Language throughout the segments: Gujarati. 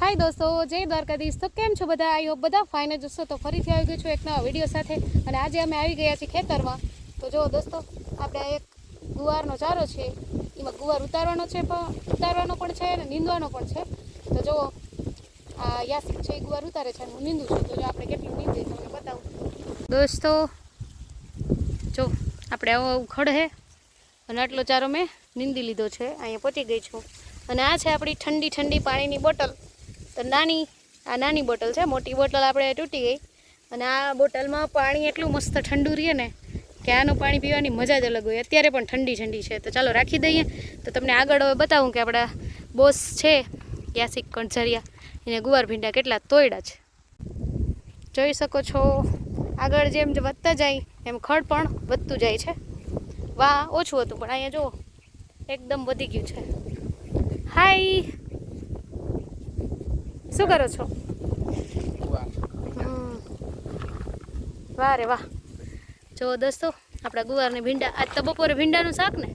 હાય દોસ્તો, જય દ્વારકાધીશ. તો કેમ છો બધા? આઈ બધા ફાઇન જ તો ફરીથી આવી ગયો છું એક નવા વીડિયો સાથે. અને આજે અમે આવી ગયા છીએ ખેતરમાં. તો જો દોસ્તો, આપણે એક ગુવારનો ચારો છે. એમાં ગુવાર ઉતારવાનો છે પણ, ઉતારવાનો પણ છે અને નીંદવાનો પણ છે. તો જુઓ, આ યાસિક છે, એ ગુવાર ઉતારે છે અને હું નીંદું છું. તો જો આપણે કેટલું નીંદીએ તમને બતાવું. દોસ્તો, જો, આપણે આવો ખડ હે. અને આટલો ચારો મેં નીંદી લીધો છે. અહીંયા પહોંચી ગઈ છું. અને આ છે આપણી ઠંડી ઠંડી પાણીની બોટલ. તો નાની, આ નાની બોટલ છે, મોટી બોટલ આપણે તૂટી ગઈ. અને આ બોટલમાં પાણી એટલું મસ્ત ઠંડુ રહે ને કે આનું પાણી પીવાની મજા જ અલગ હોય. અત્યારે પણ ઠંડી ઠંડી છે. તો ચાલો રાખી દઈએ. તો તમને આગળ હવે બતાવું કે આપણા બોસ છે યાસિક કણઝરિયા. એને ગુવાર ભીંડા કેટલા તોયડા છે. જોઈ શકો છો, આગળ જેમ જે વધતા જાય, એમ ખડ પણ વધતું જાય છે. વાહ, ઓછું હતું પણ અહીંયા જુઓ એકદમ વધી ગયું છે. હાય શું કરો છો. વાહ રે વાહ. જો દોસ્તો આપણા ગુવારની ભીંડા આજ તો બપોરે ભીંડાનું શાક ને?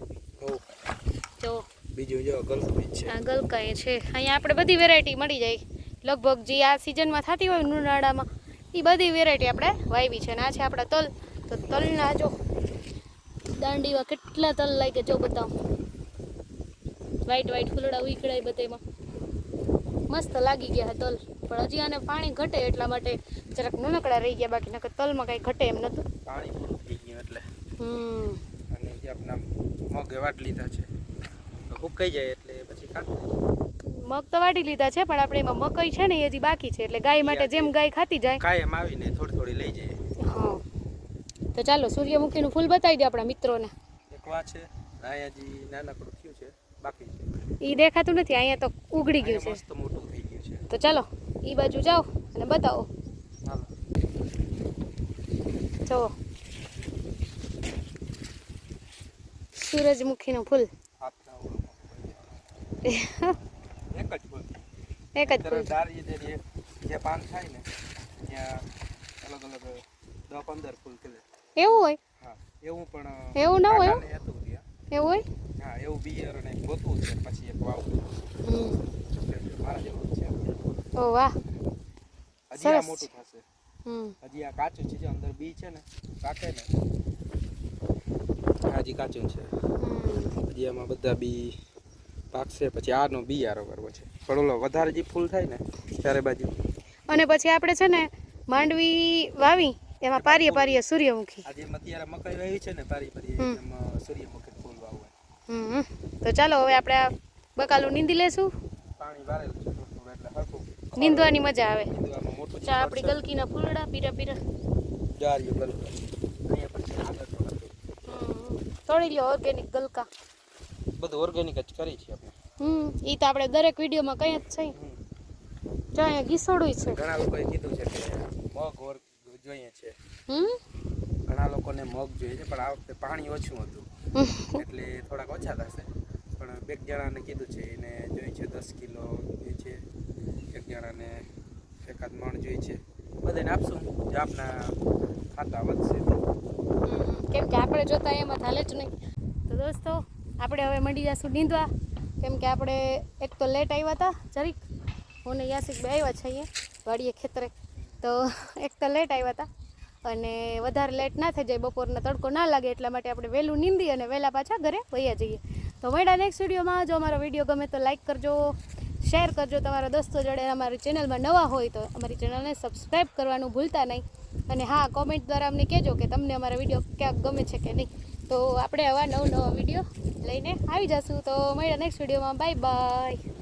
જો. બીજું જો છે. આ ગલકાઈ છે. અહીંયા આપણે બધી વેરાયટી મળી જાય. લગભગ જે આ સિઝનમાં થતી હોય ઉનાળામાં એ બધી વેરાયટી આપણે વાવી છે. અને આ છે આપણા તલ. તો તલના જો દાંડીમાં કેટલા તલ લાગે જો બતાવો. વ્હાઈટ વ્હાઈટ ફૂલડા ઉકળાય બધામાં મસ્ત લાગી ગયા તલ. પણ હજી આને પાણી ઘટે એટલા માટે જરાક નાનકડા રહી ગયા બાકી નકર તલમાં કાંઈ ઘટે એમ નહોતું પાણી પૂરું થઈ ગયું એટલે. હમ. અને જે આપણા મગ વાટ લીધા છે. હુકાઈ જાય એટલે પછી કાઢી મગ તો વાટી લીધા છે પણ આપણે એમાં મકઈ છે ને એ હજી બાકી છે એટલે ગાય માટે જેમ ગાય ખાતી જાય. કાયમ આવીને થોડી થોડી લઈ જાય. હા. તો ચાલો સૂર્યમુખીનું ફૂલ બતાવી દે આપણા મિત્રોને. એક વા છે હજી નાનકડું થયું છે બાકી છે. એ દેખાતું નથી અહીંયા તો ઉગડી ગયું છે. મસ્ત તો ચાલો એ બાજુ જાઓ અને બતાવો. જુઓ સૂરજમુખીનું ફૂલ. એક જ ફૂલ. એક જ ફૂલ. જે પાન થાય ને ત્યાં અલગ અલગ દસ પંદર ફૂલ ખીલે. એવું હોય? હા એવું પણ એવું ના હોય? એવું હોય? હા એવું બિયર અને ગોતવું છે પછી એક વાવ. મારા જેવું છે. ઓ વાહ. હજી આ મોટું થશે. હજી આ કાચું છે જે અંદર બી છે ને કાકે ને. હજી કાચું છે. હમ. હજી આમાં બધા બી પાકશે પછી આનો બી આરો કરવો છે. પણ ઓલો વધારે જે ફૂલ થાય ને ત્યારે બાજુ. અને પછી આપણે છે ને માંડવી વાવી એમાં પારીએ પારીએ સૂર્યમુખી. આજે અત્યારે મકાઈ વાવી છે ને પારી પારી એમાં સૂર્યમુખી ફૂલ વાવવા હમ. તો ચાલો હવે આપણે આ બકાલું નીંદી લેશું. પાણી વારેલું છે થોડું થોડું એટલે હરખું નીંદવાની મજા આવે. ચા આપણી ગલકીના ફૂલડા પીરા પીરા. તોડી લ્યો ઓર્ગેનિક ગલકા. બધું ઓર્ગેનિક જ કરી છે આપણે. હમ એ તો આપણે દરેક વિડીયોમાં કઈ જ છે. જો અહીંયા ઘીસોડું છે. ઘણા લોકોએ કીધું છે કે મગ ઓર જોઈએ છે. હમ? ઘણા લોકોને મગ જોઈએ છે પણ આ વખતે પાણી ઓછું હતું. એટલે થોડાક ઓછા થશે. પણ બે જણાને કીધું છે એને જોઈએ છે દસ કિલો જોઈએ છે. એક એકાદ મણ જોઈએ છે. બધાને આપશું જે આપના ખાતા વધશે કેમ કે આપણે જોતા એમાં ચાલે જ નહીં. તો દોસ્તો આપણે હવે મંડી જશું નીંદવા કેમ કે આપણે એક તો લેટ આવ્યા હતા જરીક. હું ને યાસિક બે આવ્યા છે અહીંયા વાડીએ ખેતરે. તો એક તો લેટ આવ્યા હતા. અને વધારે લેટ ના થઈ જાય બપોરનો તડકો ના લાગે એટલા માટે આપણે વહેલું નીંદી અને વહેલા પાછા ઘરે વૈયા જઈએ. તો મળ્યા નેક્સ્ટ વિડીયોમાં જો અમારો વીડિયો ગમે તો લાઈક કરજો. શેર કરજો તમારા દોસ્તો જોડે. અમારી ચેનલમાં નવા હોય તો અમારી ચેનલને સબસ્ક્રાઈબ કરવાનું ભૂલતા નહીં. અને હા કોમેન્ટ દ્વારા અમને કહેજો કે તમને અમારા વીડિયો ક્યાંક ગમે છે કે નહીં. તો આપણે આવા નવ નવા વીડિયો લઈને આવી જશું. તો મળ્યા નેક્સ્ટ વિડીયોમાં બાય બાય